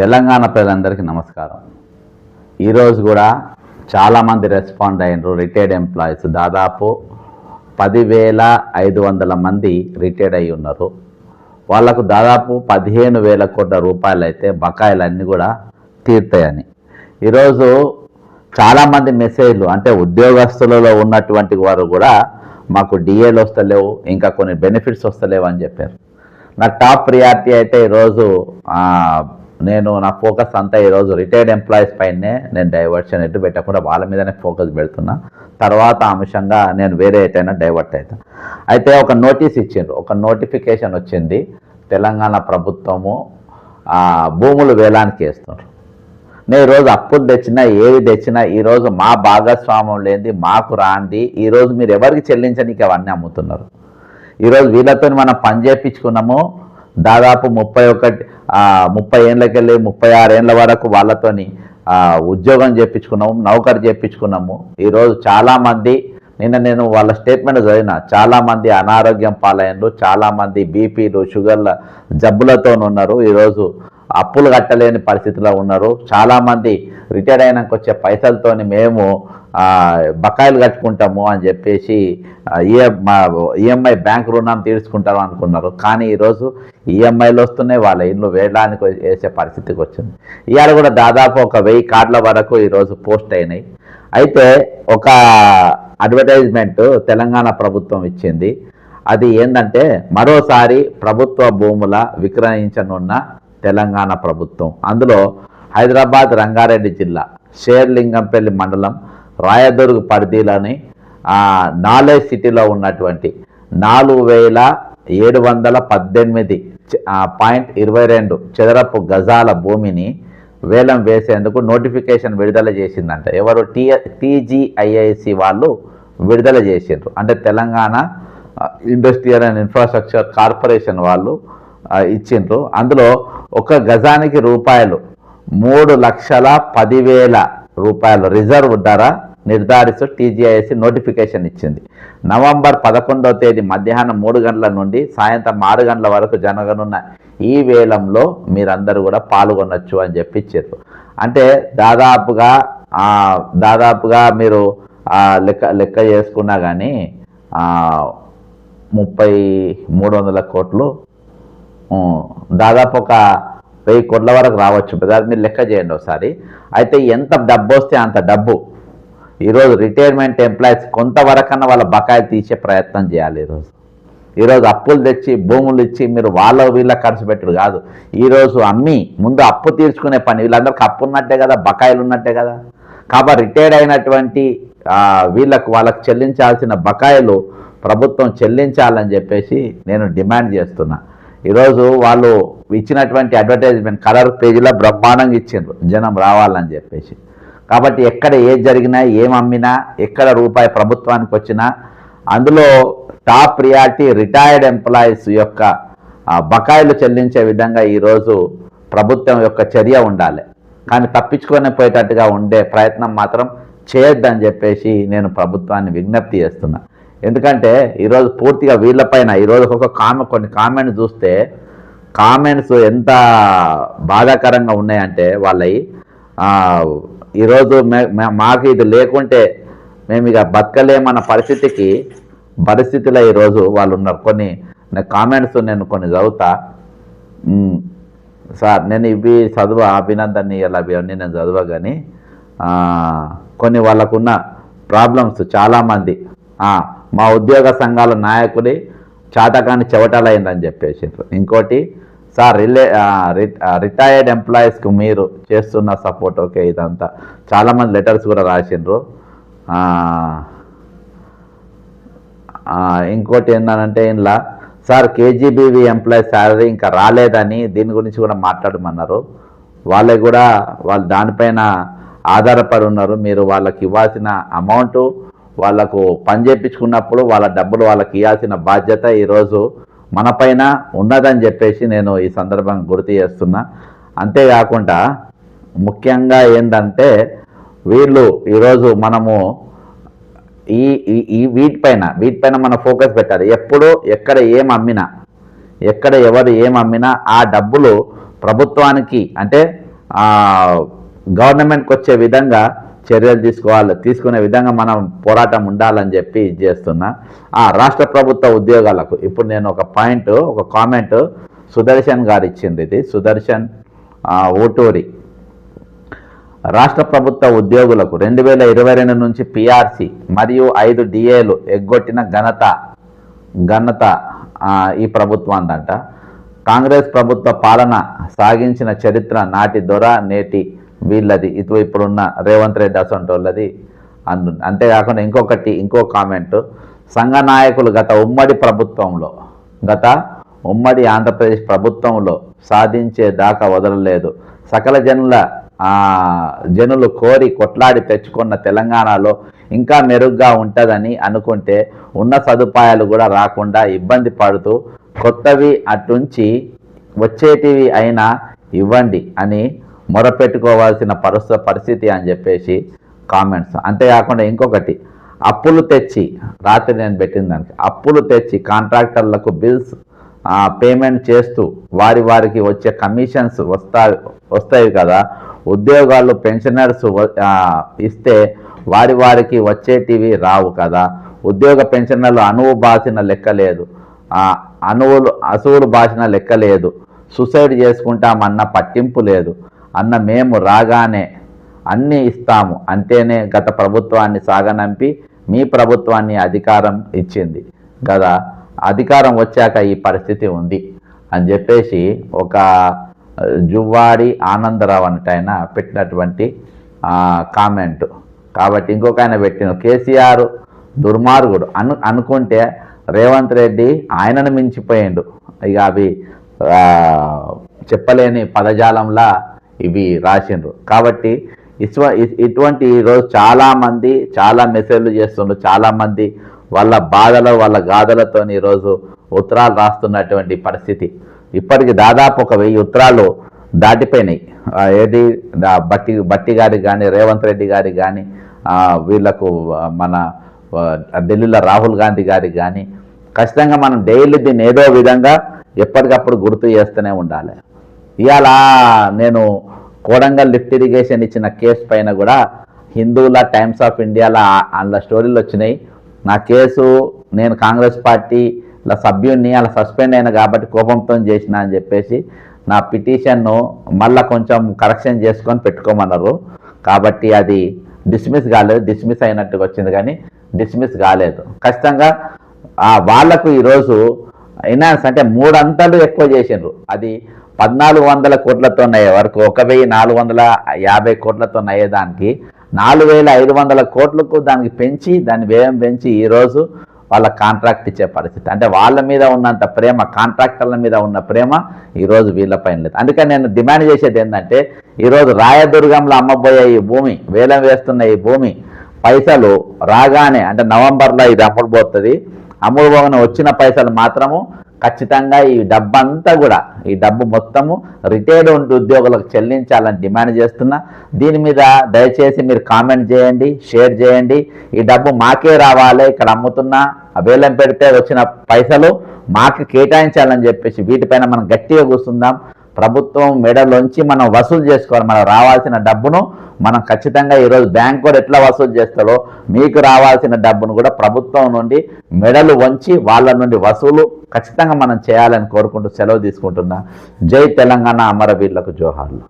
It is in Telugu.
తెలంగాణ ప్రజలందరికీ నమస్కారం. ఈరోజు కూడా చాలామంది రెస్పాండ్ అయినరు రిటైర్డ్ ఎంప్లాయీస్. దాదాపు పదివేల ఐదు వందల మంది రిటైర్డ్ అయి ఉన్నారు. వాళ్ళకు దాదాపు పదిహేను వేల కోట్ల రూపాయలు అయితే బకాయిలన్నీ కూడా తీర్తాయని. ఈరోజు చాలామంది మెసేజ్లు అంటే ఉద్యోగస్తులలో ఉన్నటువంటి వారు కూడా మాకు డిఏలు వస్తలేవు ఇంకా కొన్ని బెనిఫిట్స్ వస్తలేవు అని చెప్పారు. నా టాప్ ప్రియారిటీ అయితే ఈరోజు నేను నా ఫోకస్ అంతా ఈరోజు రిటైర్డ్ ఎంప్లాయీస్ పైనే నేను డైవర్షన్ ఎటు పెట్టకుండా వాళ్ళ మీదనే ఫోకస్ పెడుతున్నా. తర్వాత అంశంగా నేను వేరే ఎటైనా డైవర్ట్ అవుతాను అయితే ఒక నోటీస్ ఇచ్చిండ్రు ఒక నోటిఫికేషన్ వచ్చింది. తెలంగాణ ప్రభుత్వము భూములు వేలానికి వేస్తున్నారు నేను ఈరోజు అప్పులు తెచ్చినా ఏవి తెచ్చినా ఈరోజు మా భాగస్వామ్యం లేనిది మాకు రాంది. ఈరోజు మీరు ఎవరికి చెల్లించనీకి అవన్నీ అమ్ముతున్నారు? ఈరోజు వీళ్ళతో మనం పని చేయించుకున్నాము దాదాపు ముప్పై ఒకటి ముప్పై ఏళ్ళకెళ్ళి ముప్పై ఆరు వరకు వాళ్ళతోని ఉద్యోగం చేయించుకున్నాము నౌకరు చేయించుకున్నాము ఈరోజు చాలామంది నిన్న నేను వాళ్ళ స్టేట్మెంట్ చదివిన చాలామంది అనారోగ్యం పాలయ్యారు చాలామంది బీపీలు షుగర్ల జబ్బులతో ఉన్నారు ఈరోజు అప్పులు కట్టలేని పరిస్థితిలో ఉన్నారు. చాలామంది రిటైర్ అయినాక వచ్చే పైసలతోని మేము బకాయిలు కట్టుకుంటాము అని చెప్పేసి ఈఎంఐ బ్యాంక్ రుణం తీర్చుకుంటారు అనుకున్నారు. కానీ ఈరోజు ఈఎంఐలు వస్తున్నాయి వాళ్ళ ఇల్లు వేయడానికి వేసే పరిస్థితికి వచ్చింది. ఇవాళ కూడా దాదాపు ఒక వెయ్యి కార్డుల వరకు ఈరోజు పోస్ట్ అయినాయి. అయితే ఒక అడ్వర్టైజ్మెంట్ తెలంగాణ ప్రభుత్వం ఇచ్చింది. అది ఏంటంటే మరోసారి ప్రభుత్వ భూముల విక్రయించనున్న తెలంగాణ ప్రభుత్వం. అందులో హైదరాబాద్ రంగారెడ్డి జిల్లా షేర్లింగంపల్లి మండలం రాయదుర్గ్ పరిధిలోని నాలెడ్జ్ సిటీలో ఉన్నటువంటి నాలుగు వేల ఏడు వందల పద్దెనిమిది పాయింట్ ఇరవై రెండు చదరపు గజాల భూమిని వేలం వేసేందుకు నోటిఫికేషన్ విడుదల చేసిందంట. ఎవరు? టీ టీజీఐఐసి వాళ్ళు విడుదల చేసిండ్రు. అంటే Telangana industrial and infrastructure corporation వాళ్ళు ఇచ్చిండ్రు. అందులో ఒక గజానికి రూపాయలు మూడు లక్షల పదివేల రూపాయలు రిజర్వ్ ధర నిర్ధారిస్తూ టీజీఐఎస్సీ నోటిఫికేషన్ ఇచ్చింది. నవంబర్ పదకొండవ తేదీ మధ్యాహ్నం మూడు గంటల నుండి సాయంత్రం ఆరు గంటల వరకు జరగనున్న ఈ వేలంలో మీరందరూ కూడా పాల్గొనొచ్చు అని చెప్పి ఇచ్చారు. అంటే దాదాపుగా దాదాపుగా మీరు లెక్క లెక్క చేసుకున్నా కానీ ముప్పై మూడు వందల కోట్లు దాదాపు ఒక వెయ్యి కోట్ల వరకు రావచ్చు. దాన్ని మీరు లెక్క చేయండి ఒకసారి. అయితే ఎంత డబ్బు వస్తే అంత డబ్బు. ఈరోజు రిటైర్మెంట్ ఎంప్లాయీస్ కొంతవరకన్నా వాళ్ళ బకాయిలు తీసే ప్రయత్నం చేయాలి ఈరోజు. ఈరోజు అప్పులు తెచ్చి భూములు ఇచ్చి మీరు వాళ్ళ వీళ్ళ ఖర్చు పెట్టుడు కాదు. ఈరోజు అమ్మి ముందు అప్పు తీర్చుకునే పని. వీళ్ళందరికీ అప్పు ఉన్నట్టే కదా బకాయిలు ఉన్నట్టే కదా. కాబట్టి రిటైర్డ్ అయినటువంటి వీళ్ళకు వాళ్ళకు చెల్లించాల్సిన బకాయిలు ప్రభుత్వం చెల్లించాలని చెప్పేసి నేను డిమాండ్ చేస్తున్నా. ఈరోజు వాళ్ళు ఇచ్చినటువంటి అడ్వర్టైజ్మెంట్ కలర్ పేజీలో బ్రహ్మాండంగా ఇచ్చిండ్రు. జనం రావాలని చెప్పేసి. కాబట్టి ఎక్కడ ఏది జరిగినా ఏం అమ్మినా ఎక్కడ రూపాయి ప్రభుత్వానికి వచ్చినా అందులో టాప్ ప్రియారిటీ రిటైర్డ్ ఎంప్లాయీస్ యొక్క బకాయిలు చెల్లించే విధంగా ఈరోజు ప్రభుత్వం యొక్క చర్య ఉండాలి. కానీ తప్పించుకొని పోయేటట్టుగా ఉండే ప్రయత్నం మాత్రం చేయొద్దని చెప్పేసి నేను ప్రభుత్వాన్ని విజ్ఞప్తి చేస్తున్నా. ఎందుకంటే ఈరోజు పూర్తిగా వీళ్ళపైన ఈరోజు ఒక కామె కొన్ని కామెంట్ చూస్తే కామెంట్స్ ఎంత బాధాకరంగా ఉన్నాయంటే వాళ్ళవి ఈరోజు మే- మాకు ఇది లేకుంటే మేము ఇక బతకలేమన్న పరిస్థితికి పరిస్థితిలో ఈరోజు వాళ్ళు ఉన్నారు. కొన్ని కామెంట్స్ నేను కొన్ని చదువుతా. సార్ నేను ఇవి చదువు అభినందన్ని ఇలా ఇవన్నీ నేను చదువు కానీ కొన్ని వాళ్ళకున్న ప్రాబ్లమ్స్ చాలామంది మా ఉద్యోగ సంఘాల నాయకుడి చాతకాన్ని చెవటాలైందని చెప్పేసి ఇంకోటి సార్ రిలే రి- రిటైర్డ్ ఎంప్లాయీస్కి మీరు చేస్తున్న సపోర్ట్ ఓకే ఇదంతా. చాలామంది లెటర్స్ కూడా రాసిండ్రు. ఇంకోటి ఏంటంటే ఇంట్లో సార్ కేజీబీవీ ఎంప్లాయీ శాలరీ ఇంకా రాలేదని దీని గురించి కూడా మాట్లాడమన్నారు. వాళ్ళే కూడా వాళ్ళు దానిపైన ఆధారపడి ఉన్నారు. మీరు వాళ్ళకి ఇవ్వాల్సిన అమౌంట్ వాళ్ళకు పని చేయించుకున్నప్పుడు వాళ్ళ డబ్బులు వాళ్ళకి ఇవ్వాల్సిన బాధ్యత ఈరోజు మన పైన ఉన్నదని చెప్పేసి నేను ఈ సందర్భంగా గుర్తు చేస్తున్నా. అంతేకాకుండా ముఖ్యంగా ఏంటంటే వీళ్ళు ఈరోజు మనము ఈ ఈ- వీటిపైన వీటిపైన మన ఫోకస్ పెట్టాలి. ఎప్పుడు ఎక్కడ ఏం అమ్మినా ఎక్కడ ఎవరు ఏం అమ్మినా ఆ డబ్బులు ప్రభుత్వానికి అంటే గవర్నమెంట్కి వచ్చే విధంగా చర్యలు తీసుకోవాలి తీసుకునే విధంగా మనం పోరాటం ఉండాలని చెప్పి ఇది చేస్తున్నా. ఆ రాష్ట్ర ప్రభుత్వ ఉద్యోగాలకు ఇప్పుడు నేను ఒక పాయింట్ ఒక కామెంట్ సుదర్శన్ గారు ఇచ్చింది ఇది. సుదర్శన్ ఓటూరి. రాష్ట్ర ప్రభుత్వ ఉద్యోగులకు రెండు వేల ఇరవై రెండు నుంచి పిఆర్సి మరియు ఐదు డిఏలు ఎగ్గొట్టిన ఘనత ఘనత ఈ ప్రభుత్వాందంట. కాంగ్రెస్ ప్రభుత్వ పాలన సాగించిన చరిత్ర నాటి దొర నేటి వీళ్ళది ఇటు ఇప్పుడున్న రేవంత్ రెడ్డి అసంటోళ్ళది అందు అంతేకాకుండా ఇంకొకటి ఇంకో కామెంట్. సంఘ నాయకులు గత ఉమ్మడి ప్రభుత్వంలో గత ఉమ్మడి ఆంధ్రప్రదేశ్ ప్రభుత్వంలో సాధించే దాకా వదలలేదు. సకల జనుల జనులు కోరి కొట్లాడి తెచ్చుకున్న తెలంగాణలో ఇంకా మెరుగ్గా ఉంటుందని అనుకుంటే ఉన్న సదుపాయాలు కూడా రాకుండా ఇబ్బంది పడుతూ కొత్తవి అటుంచి వచ్చేటివి అయినా ఇవ్వండి అని మొరపెట్టుకోవాల్సిన పరిస్థ పరిస్థితి అని చెప్పేసి కామెంట్స్ అంతేకాకుండా ఇంకొకటి అప్పులు తెచ్చి రాత్రి నేను పెట్టిన దానికి అప్పులు తెచ్చి కాంట్రాక్టర్లకు బిల్స్ పేమెంట్ చేస్తూ వారి వారికి వచ్చే కమిషన్స్ వస్తా వస్తాయి కదా. ఉద్యోగాలు పెన్షనర్స్ ఇస్తే వారి వారికి వచ్చేటివి రావు కదా. ఉద్యోగ పెన్షనర్లు అణువు బాసిన లెక్క లేదు. అణువులు అసువులు బాసిన లెక్క లేదు. సూసైడ్ చేసుకుంటామన్న పట్టింపు లేదు. అన్న మేము రాగానే అన్నీ ఇస్తాము. అంటేనే గత ప్రభుత్వాన్ని సాగనంపి మీ ప్రభుత్వాన్ని అధికారం ఇచ్చింది. కదా అధికారం వచ్చాక ఈ పరిస్థితి ఉంది అని చెప్పేసి ఒక జువ్వాడి ఆనందరావు ఆయన పెట్టినటువంటి కామెంట్. కాబట్టి ఇంకొక ఆయన పెట్టిన కేసీఆర్ దుర్మార్గుడు. అను అనుకుంటే రేవంత్ రెడ్డి ఆయనను మించిపోయిండు. ఇక అవి చెప్పలేని పదజాలంలా ఇవి రాసిండ్రు. కాబట్టి ఇస్వ ఇటువంటి ఈరోజు చాలామంది చాలా మెసేజ్లు చేస్తుండ్రు. చాలామంది వాళ్ళ బాధలు వాళ్ళ గాథలతో ఈరోజు ఉత్తరాలు రాస్తున్నటువంటి పరిస్థితి. ఇప్పటికి దాదాపు ఒక వెయ్యి ఉత్తరాలు దాటిపోయినాయి. ఏది? బట్టి బట్టి గారికి కానీ రేవంత్ రెడ్డి గారికి కానీ వీళ్ళకు మన ఢిల్లీలో రాహుల్ గాంధీ గారికి కానీ ఖచ్చితంగా మనం డైలీ దీన్ని ఏదో విధంగా ఎప్పటికప్పుడు గుర్తు చేస్తూనే ఉండాలి. ఇవాళ నేను కోడంగల్ లిఫ్ట్ ఇరిగేషన్ ఇచ్చిన కేసు పైన కూడా హిందువుల టైమ్స్ ఆఫ్ ఇండియాలో అందులో స్టోరీలు వచ్చినాయి. నా కేసు నేను కాంగ్రెస్ పార్టీలో సభ్యుడిని అలా సస్పెండ్ అయినా కాబట్టి కోపంతో చేసిన అని చెప్పేసి నా పిటిషన్ను మళ్ళీ కొంచెం కరెక్షన్ చేసుకొని పెట్టుకోమన్నారు. కాబట్టి అది డిస్మిస్ కాలేదు డిస్మిస్ అయినట్టుగా వచ్చింది కానీ డిస్మిస్ కాలేదు. ఖచ్చితంగా ఆ వాళ్ళకు ఈరోజు ఫైనాన్స్ అంటే మూడంతలు ఎక్కువ చేసిండ్రు. అది పద్నాలుగు వందల కోట్లతో అయ్యే వరకు ఒక వెయ్యి నాలుగు వందల యాభై కోట్లతో అయ్యేదానికి నాలుగు వేల ఐదు వందల కోట్లకు దానికి పెంచి దాని వ్యయం పెంచి ఈరోజు వాళ్ళ కాంట్రాక్ట్ ఇచ్చే పరిస్థితి. అంటే వాళ్ళ మీద ఉన్నంత ప్రేమ కాంట్రాక్టర్ల మీద ఉన్న ప్రేమ ఈరోజు వీళ్ళపైన లేదు. అందుకని నేను డిమాండ్ చేసేది ఏంటంటే ఈరోజు రాయదుర్గంలో అమ్మబోయే ఈ భూమి వేలం వేస్తున్న ఈ భూమి పైసలు రాగానే అంటే నవంబర్లో ఇది అమ్ముడు అమ్ముడుపోగానే వచ్చిన పైసలు మాత్రము ఖచ్చితంగా ఈ డబ్బంతా కూడా ఈ డబ్బు మొత్తము రిటైర్డ్ ఉద్యోగులకు చెల్లించాలని డిమాండ్ చేస్తున్నా. దీని మీద దయచేసి మీరు కామెంట్ చేయండి షేర్ చేయండి. ఈ డబ్బు మాకే రావాలి ఇక్కడ అమ్ముతున్నా. వేలం పెడితే వచ్చిన పైసలు మాకు కేటాయించాలని చెప్పేసి వీటిపైన మనం గట్టిగా కూర్చుందాం. ప్రభుత్వం మెడలోంచి మనం వసూలు చేసుకోవాలి. మనం రావాల్సిన డబ్బును మనం ఖచ్చితంగా ఈరోజు బ్యాంకు కూడా ఎట్లా వసూలు చేస్తారో మీకు రావాల్సిన డబ్బును కూడా ప్రభుత్వం నుండి మెడలు వంచి వాళ్ళ నుండి వసూలు ఖచ్చితంగా మనం చేయాలని కోరుకుంటూ సెలవు తీసుకుంటున్నా. జై తెలంగాణ అమరవీరులకు జోహార్లు.